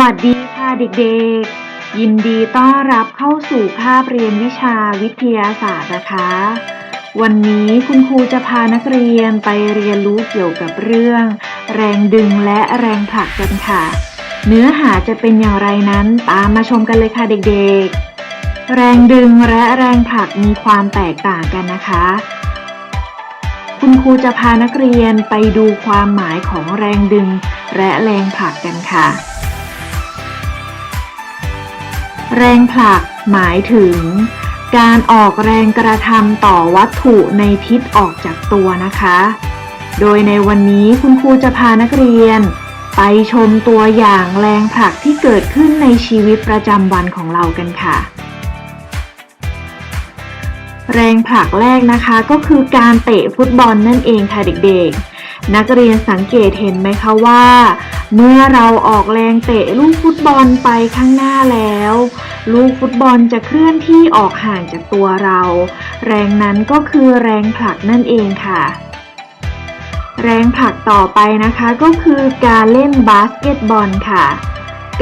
วัสดีค่ะเด็กๆ ยินดีต้อนรับเข้าสู่คาบเรียนวิชาวิทยาศาสตร์นะคะ วันนี้คุณครูจะพานักเรียนไปเรียนรู้เกี่ยวกับเรื่อง แรงดึงและแรงผลักกันค่ะ เนื้อหาจะเป็นอย่างไรนั้นตามมาชมกันเลยค่ะเด็กๆ แรงดึงและแรงผลักมีความแตกต่างกันนะคะ คุณครูจะพานักเรียนไปดูความหมายของแรงดึงและแรงผลักกันค่ะ แรงผลักหมายถึง การออกแรงกระทำต่อวัตถุในทิศออกจากตัวนะคะ โดยในวันนี้คุณครูจะพานักเรียน ไปชมตัวอย่างแรงผลักที่เกิดขึ้นในชีวิตประจำวันของเรากันค่ะ แรงผลักแรกนะคะก็คือการเตะฟุตบอลนั่นเองค่ะเด็กๆนักเรียนสังเกตเห็นไหมคะว่า เมื่อเราออกแรงเตะลูกฟุตบอลไปข้างหน้าแล้ว ลูกฟุตบอลจะเคลื่อนที่ออกห่างจากตัวเรา แรงนั้นก็คือแรงผลักนั่นเองค่ะ แรงผลักต่อไปนะคะก็คือการเล่นบาสเกตบอลค่ะ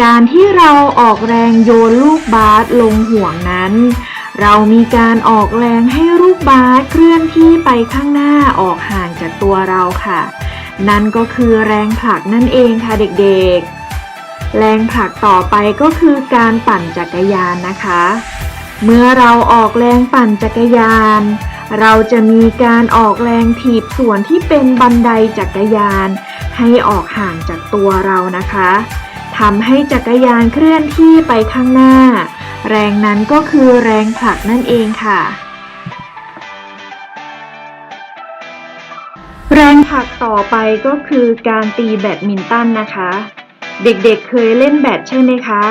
การที่เราออกแรงโยนลูกบาสลงห่วงนั้น เรามีการออกแรงให้ลูกบาสเคลื่อนที่ไปข้างหน้าออกห่างจากตัวเราค่ะ นั่นก็คือแรงผลักนั่นเองค่ะเด็กๆ แรงผลักต่อไปก็คือการปั่นจักรยานนะคะ เมื่อเราออกแรงปั่นจักรยาน เราจะมีการออกแรงถีบส่วนที่เป็นบันไดจักรยาน ให้ออกห่างจากตัวเรานะคะทำให้จักรยานเคลื่อนที่ไปข้างหน้า แรงนั้นก็คือแรงผลักนั่นเองค่ะ แรงผลักต่อไปก็คือการตีแบดมินตันนะคะ เด็กๆเเคยเล่นแบดใช่ไหมคะ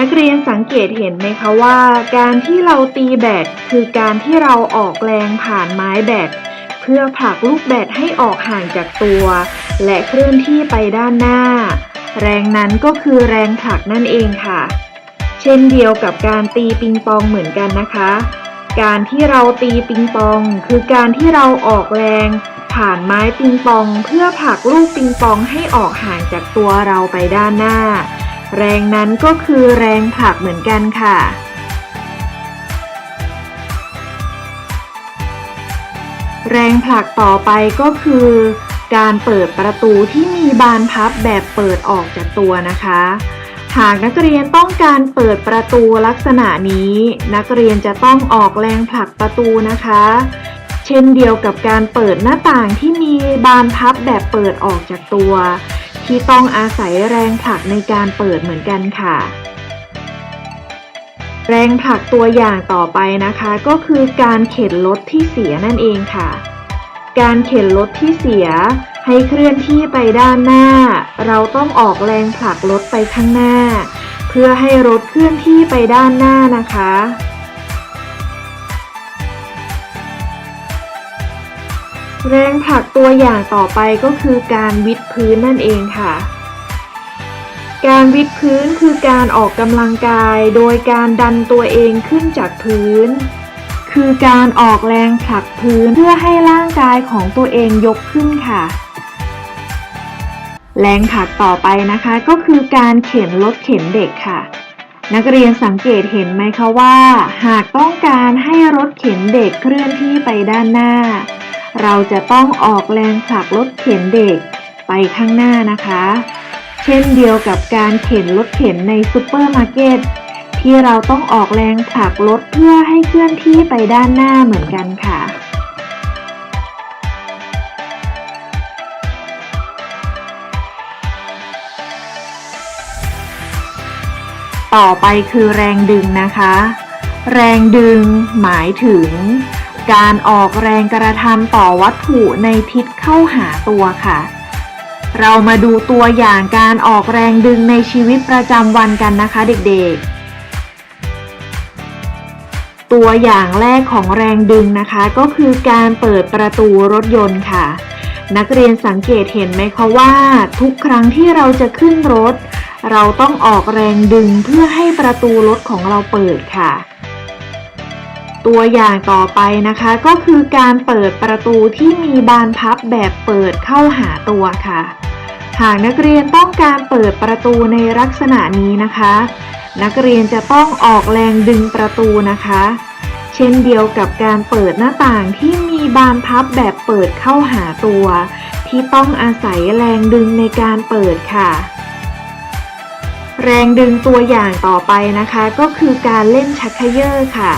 นักเรียนสังเกตเห็นไหมคะว่า การที่เราตีแบดคือการที่เราออกแรงผ่านไม้แบดเพื่อผลักลูกแบดให้ออกห่างจากตัว และเคลื่อนที่ไปด้านหน้า แรงนั้นก็คือแรงผลักนั่นเองค่ะ เช่นเดียวกับการตีปิงปองเหมือนกันนะคะ การที่เราตีปิงปอง คือการที่เราออกแรง ผ่านไม้ปิงปองเพื่อผลักลูกปิงปองให้ออกห่างจากตัวเราไปด้านหน้า แรงนั้นก็คือแรงผลักเหมือนกันค่ะแรงผลักต่อไปก็คือ การเปิดประตูที่มีบานพับแบบเปิดออกจากตัวนะคะ หากนักเรียนต้องการเปิดประตูลักษณะนี้ นักเรียนจะต้องออกแรงผลักประตูนะคะ เช่นเดียวกับการเปิดหน้าต่างที่มีบานพับแบบเปิดออกจากตัว ที่ต้องอาศัยแรงผลักในการเปิดเหมือนกันค่ะ แรงผลักตัวอย่างต่อไปนะคะ ก็คือการเข็นรถที่เสียนั่นเองค่ะ การเข็นรถที่เสีย ให้เคลื่อนที่ไปด้านหน้า เราต้องออกแรงผลักรถไปข้างหน้า เพื่อให้รถเคลื่อนที่ไปด้านหน้านะคะ แรงผลักตัวอย่างต่อไปก็คือการวิดพื้นนั่นเองค่ะ การวิดพื้นคือการออกกำลังกาย โดยการดันตัวเองขึ้นจากพื้น คือการออกแรงผลักพื้นเพื่อให้ร่างกายของตัวเองยกขึ้นค่ะ แรงผลักต่อไปนะคะก็คือการเข็นรถเข็นเด็กค่ะนักเรียนสังเกตเห็นไหมคะว่า หากต้องการให้รถเข็นเด็กเคลื่อนที่ไปด้านหน้า เราจะต้องออกแรงผลักรถเข็นเด็กไปข้างหน้านะคะ เช่นเดียวกับการเข็นรถเข็นในซูเปอร์มาร์เก็ตที่เราต้องออกแรงผลักรถเพื่อให้เคลื่อนที่ไปด้านหน้าเหมือนกันค่ะต่อไปคือแรงดึงนะคะ แรงดึงหมายถึง การออกแรงกระทำต่อวัตถุในทิศเข้าหาตัวค่ะ เรามาดูตัวอย่างการออกแรงดึงในชีวิตประจำวันกันนะคะเด็กๆ ตัวอย่างแรกของแรงดึงนะคะ ก็คือการเปิดประตูรถยนต์ค่ะ นักเรียนสังเกตเห็นไหมคะว่า ทุกครั้งที่เราจะขึ้นรถ เราต้องออกแรงดึงเพื่อให้ประตูรถของเราเปิดค่ะ ตัวอย่างต่อไปนะคะก็คือการเปิดประตูที่มีบานพับแบบเปิดเข้าหาตัวค่ะ หากนักเรียนต้องการเปิดประตูในลักษณะนี้นะคะ นักเรียนจะต้องออกแรงดึงประตูนะคะ เช่นเดียวกับการเปิดหน้าต่างที่มีบานพับแบบเปิดเข้าหาตัว ที่ต้องอาศัยแรงดึงในการเปิดค่ะแรงดึงตัวอย่างต่อไปนะคะ ก็คือการเล่นชักเขย่อค่ะ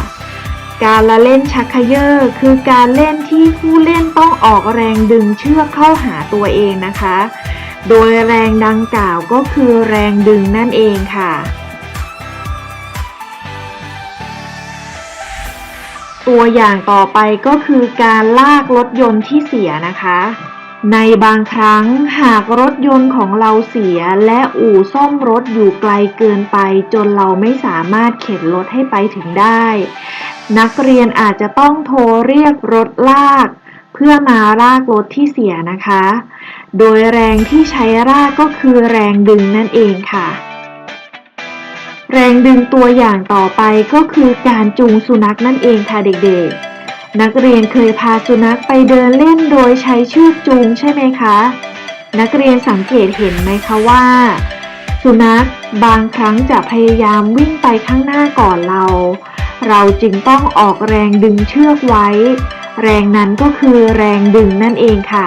การละเล่นชักเขย่อคือการเล่นที่ผู้เล่นต้องออกแรงดึงเชือกเข้าหาตัวเองนะคะ โดยแรงดังกล่าวก็คือแรงดึงนั่นเองค่ะ ตัวอย่างต่อไปก็คือการลากรถยนต์ที่เสียนะคะ ในบางครั้งหากรถยนต์ของเราเสียและอู่ซ่อมรถอยู่ไกลเกินไป จนเราไม่สามารถเข็นรถให้ไปถึงได้ นักเรียนอาจจะต้องโทรเรียกรถลาก เพื่อมาลากรถที่เสียนะคะ โดยแรงที่ใช้ลากก็คือแรงดึงนั่นเองค่ะ แรงดึงตัวอย่างต่อไปก็คือการจูงสุนัขนั่นเองค่ะเด็กๆ นักเรียนเคยพาสุนัขไปเดินเล่นโดยใช้เชือกจูงใช่ไหมคะ นักเรียนสังเกตเห็นไหมคะว่า สุนัขบางครั้งจะพยายามวิ่งไปข้างหน้าก่อนเรา เราจึงต้องออกแรงดึงเชือกไว้ แรงนั้นก็คือแรงดึงนั่นเองค่ะ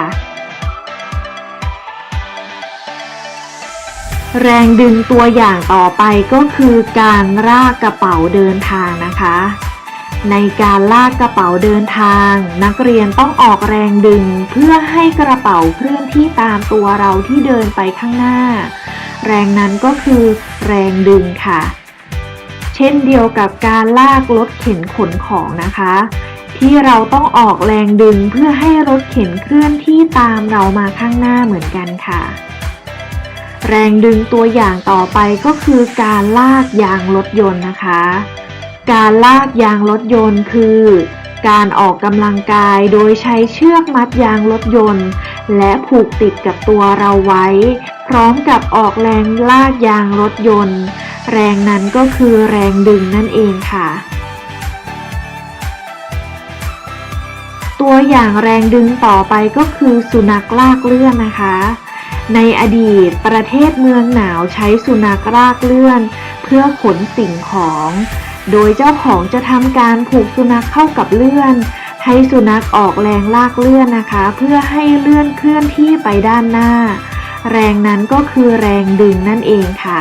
แรงดึงตัวอย่างต่อไปก็คือการลากกระเป๋าเดินทางนะคะ ในการลากกระเป๋าเดินทาง นักเรียนต้องออกแรงดึงเพื่อให้กระเป๋าเคลื่อนที่ตามตัวเราที่เดินไปข้างหน้า แรงนั้นก็คือแรงดึงค่ะ ช่นเดียวกับการลากรถเข็นขนของนะคะ ที่เราต้องออกแรงดึงเพื่อให้รถเข็นเคลื่อนที่ตามเรามาข้างหน้าเหมือนกันค่ะ แรงดึงตัวอย่างต่อไปก็คือการลากยางรถยนต์นะคะ การลากยางรถยนต์คือ การออกกำลังกายโดยใช้เชือกมัดยางรถยนต์ และผูกติดกับตัวเราไว้ พร้อมกับออกแรงลากยางรถยนต์ แรงนั้นก็คือแรงดึงนั่นเองค่ะ ตัวอย่างแรงดึงต่อไปก็คือสุนัขลากเลื่อนนะคะ ในอดีตประเทศเมืองหนาวใช้สุนัขลากเลื่อน เพื่อขนสิ่งของ โดยเจ้าของจะทำการผูกสุนัขเข้ากับเลื่อน ให้สุนัขออกแรงลากเลื่อนนะคะ เพื่อให้เลื่อนเคลื่อนที่ไปด้านหน้า แรงนั้นก็คือแรงดึงนั่นเองค่ะ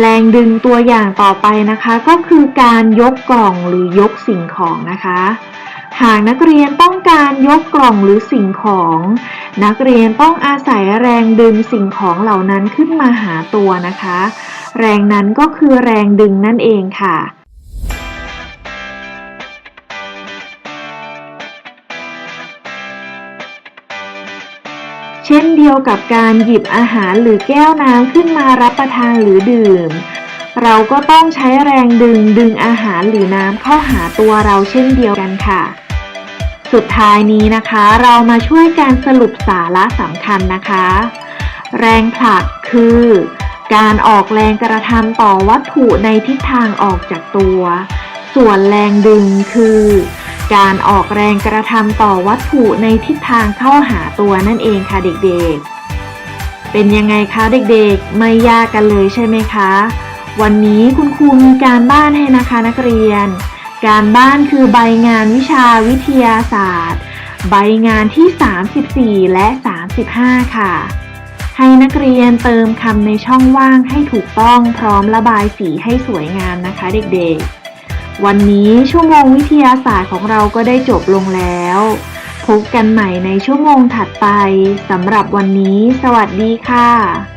แรงดึงตัวอย่างต่อไปนะคะ ก็คือการยกกล่องหรือยกสิ่งของนะคะ หากนักเรียนต้องการยกกล่องหรือสิ่งของ นักเรียนต้องอาศัยแรงดึงสิ่งของเหล่านั้นขึ้นมาหาตัวนะคะ แรงนั้นก็คือแรงดึงนั่นเองค่ะ ช่นเดียวกับการหยิบอาหารหรือแก้วน้ำขึ้นมารับประทานหรือดื่ม เราก็ต้องใช้แรงดึงดึงอาหารหรือน้ำเข้าหาตัวเราเช่นเดียวกันค่ะ สุดท้ายนี้นะคะ เรามาช่วยการสรุปสาระสำคัญนะคะ แรงผลักคือ การออกแรงกระทำต่อวัตถุในทิศทางออกจากตัว ส่วนแรงดึงคือ การออกแรงกระทำต่อวัตถุในทิศทางเข้าหาตัวนั่นเองค่ะเด็กๆ เป็นยังไงคะเด็กๆ ไม่ยากกันเลยใช่ไหมคะ วันนี้คุณครูมีการบ้านให้นะคะนักเรียน การบ้านคือใบงานวิชาวิทยาศาสตร์ ใบงานที่ 34 และ 35 ค่ะ ให้นักเรียนเติมคำในช่องว่างให้ถูกต้องพร้อมระบายสีให้สวยงามนะคะเด็กๆ วันนี้ชั่วโมงวิทยาศาสตร์ของเราก็ได้จบลงแล้ว พบกันใหม่ในชั่วโมงถัดไปสำหรับวันนี้ สวัสดีค่ะ